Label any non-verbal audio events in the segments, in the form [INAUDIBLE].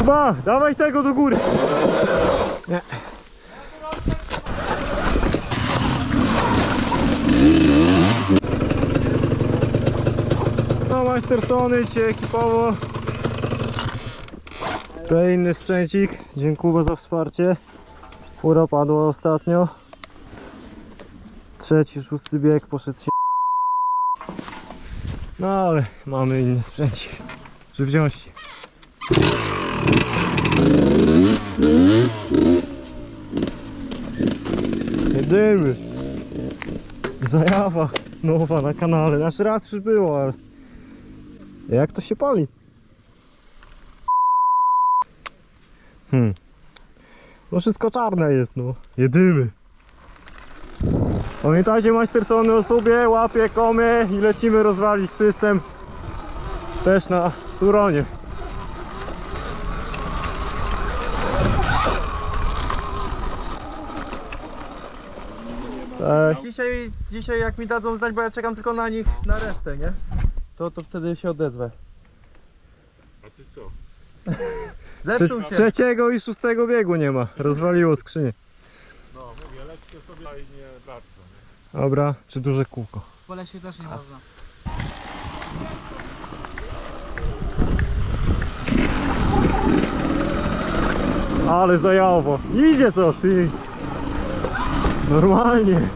Kuba, dawaj tego do góry. Nie. No Majstersony dzisiaj ekipowo. To inny sprzęcik. Dziękuję za wsparcie. Fura padła ostatnio. Trzeci, szósty bieg poszedł się. No ale mamy inny sprzęcik. Żywiości. Jedymy. Zajawa nowa na kanale. Nasz raz już było, ale... Jak to się pali? Hmm. No wszystko czarne jest, no. Jedymy. Pamiętajcie majstercony o sobie, łapie komy i lecimy rozwalić system też na Turonie. Tak. Dzisiaj, dzisiaj jak mi dadzą znać, bo ja czekam tylko na nich na resztę, nie? To, to wtedy się odezwę. A ty co? Zepsuł Trze- się. trzeciego i szóstego biegu nie ma. Rozwaliło skrzynię. No mówię, leczcie sobie ale nie bardzo, nie? Dobra, czy duże kółko? Po lesie też nie można. Ale zajawo. Idzie to, ty. Normalnie.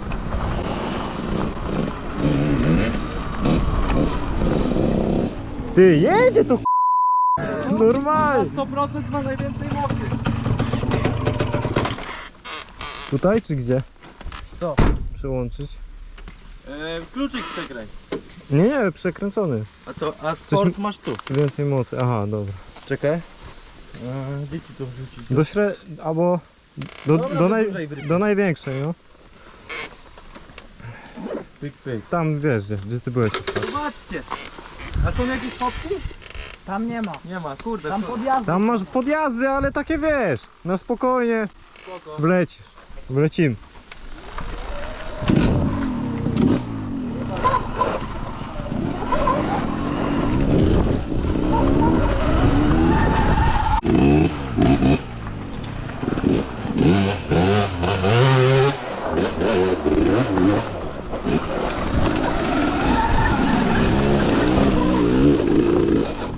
Ty, jedzie to Normalnie. 100% ma najwięcej mocy. Tutaj czy gdzie? Co? Przełączyć? E, kluczyk przekręć. Nie, nie, przekręcony. A co? A sport masz tu. Więcej mocy. Aha, dobra. Czekaj. E, gdzie ci to wrzucić? Do śre... albo do, Dobra, do, naj... do największej, no. Pyk, pyk. Tam wiesz, gdzie, gdzie ty byłeś. Zobaczcie. A są jakieś fotki? Tam nie ma. Nie ma, kurde. Tam co- podjazd. Tam masz podjazdy, ale takie wiesz, na spokojnie spoko. wlecisz. Wlecimy.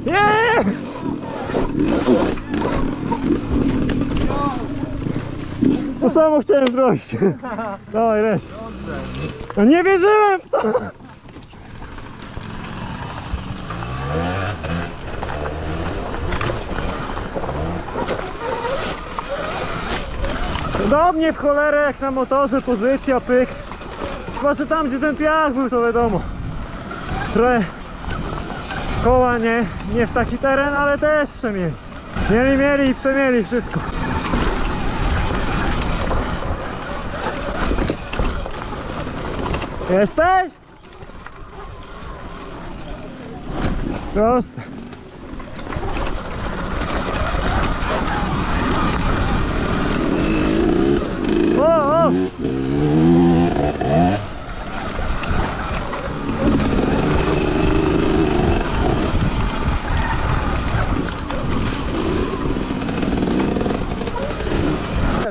Nie! To samo chciałem zrobić. [LAUGHS] Dawaj, leć. No nie wierzyłem w to. Do mnie w cholerę jak na motorze, pozycja, pyk. Chyba, że tam gdzie ten piach był, to wiadomo. Trochę koła nie, nie w taki teren, ale też przemieli. Mieli, mieli i przemieli wszystko. Jesteś? Proste. O, o!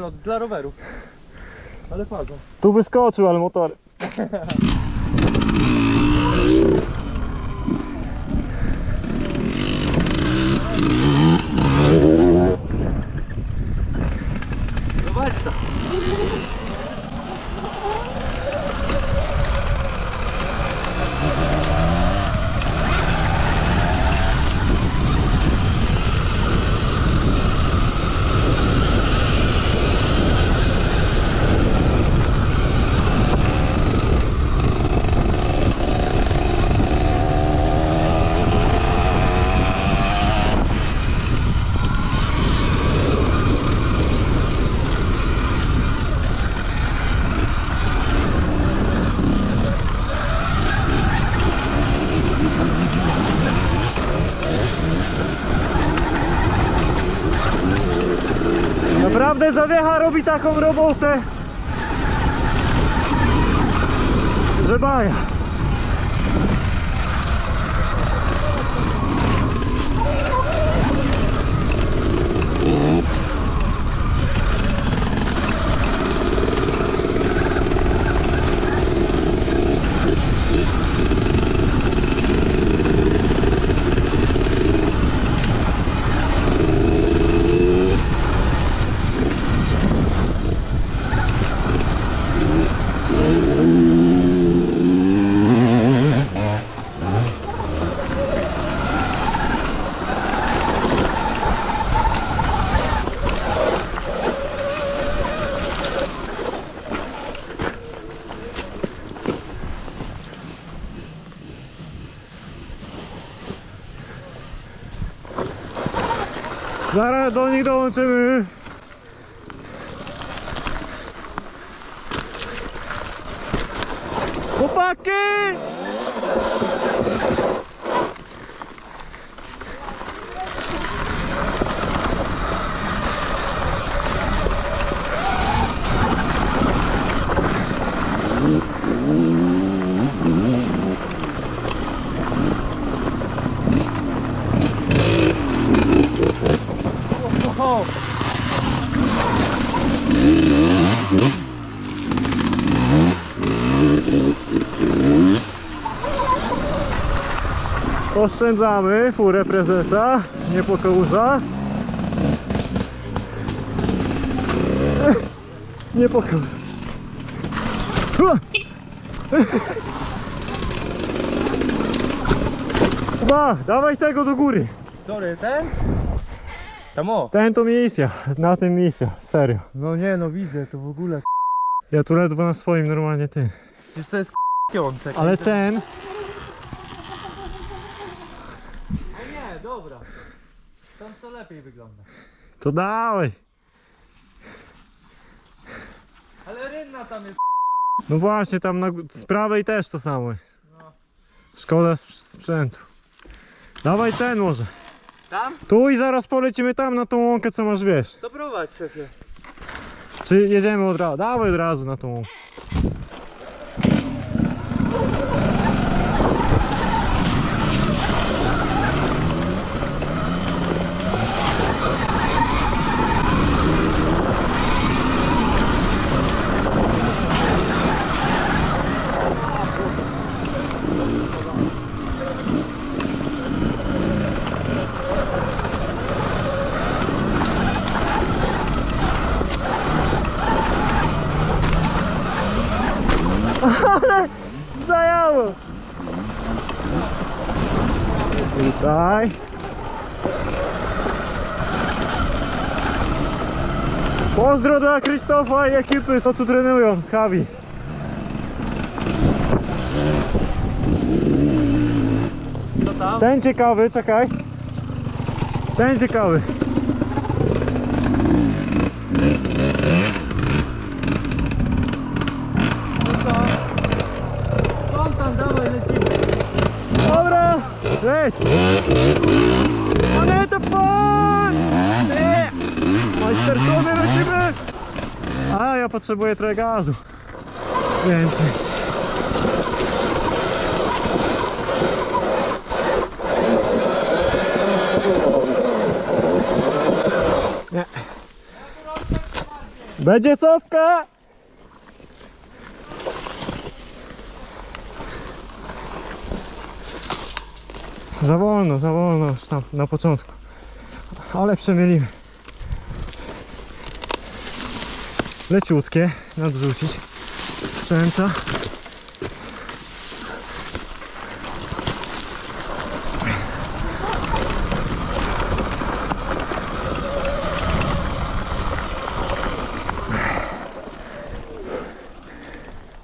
No, dla rowerów. Ale fazą. Tu wyskoczył, ale motor. Zobacz to. Naprawdę zawiecha robi taką robotę, że baja. Zaraz do nich dołączymy. Chłopaki! Oszczędzamy furę prezesa, nie po kałużach. Nie po kałużach. Ua! Ba, dawaj tego do góry. Który, ten? Tam o. Ten to misja, na tym misja, serio. No nie, no widzę, to w ogóle. Ja tu ledwo na swoim normalnie ty. Przecież to jest k***ątek. Ale ten, Nie, dobra. Tam to lepiej wygląda. to dawaj. Ale rynna tam jest. No właśnie, tam na, gó- z prawej też to samo. jest. Szkoda sp- sprzętu. Dawaj ten może. Tam? Tu i zaraz polecimy tam na tą łąkę, co masz wiesz. To prowadź szefie. Czy jedziemy od razu? Dawaj od razu na tą łąkę. Zajało! Tutaj. Pozdro dla Krzysztofa i ekipy, co tu trenują z Hawi. Co tam? Ten ciekawy, czekaj. Ten ciekawy. Dobra, leć! Ale to pan! Nie! Majstersony lecimy! A, ja potrzebuję trochę gazu. Więcej. Nie. Będzie cofka! Za wolno, za wolno już tam na początku. Ale przemielimy. Leciutkie, nadrzucić. Sprzęta.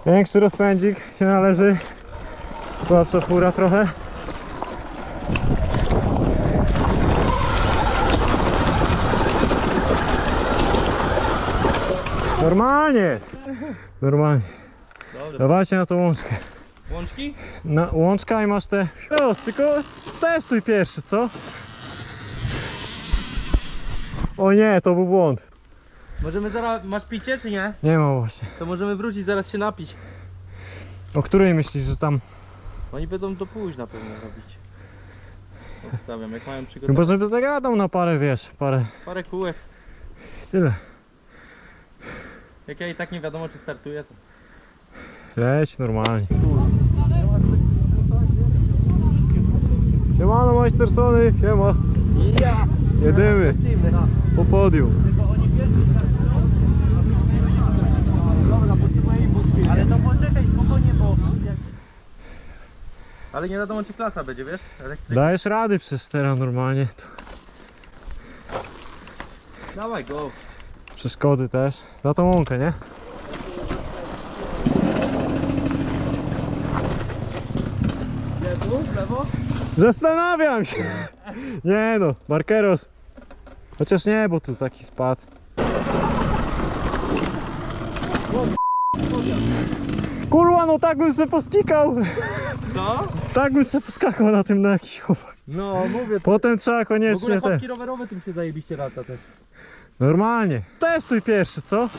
Większy rozpędzik się należy. Słabsza fura trochę. Normalnie! Normalnie. Dobra. Dawajcie na tą łączkę. Łączki? Na, łączka i masz te... No, tylko testuj pierwszy, co? O nie, to był błąd. Możemy zaraz, masz picie czy nie? Nie ma właśnie. To możemy wrócić, zaraz się napić. O której myślisz, że tam... Oni będą do późna pewnie robić. Odstawiam, jak mają Chyba, przygotować żeby zagadał na parę, wiesz, parę... parę kółek. Tyle. Jak ja i tak nie wiadomo czy startuję, to... Leć normalnie. Siemano majstersony, siema. Ja! Jedymy po podium. Ale to poczekaj spokojnie, bo... Ale nie wiadomo czy klasa będzie, wiesz? Elektryk. Dajesz rady przez teraz normalnie. Dawaj go! Przeszkody też. Za tą łąkę, nie? Gdzie tu? W lewo? Zastanawiam się. [LAUGHS] Nie no, Barkeros. Chociaż nie, bo tu taki spad. Kurwa, no tak bym se poskikał. Co? [LAUGHS] Tak bym se poskakał na tym na jakiś chłopak. No, mówię. Potem trzeba W ogóle koniecznie te. chłopki rowerowe tym się zajebiście lata też. Normalnie. Testuj pierwszy, co?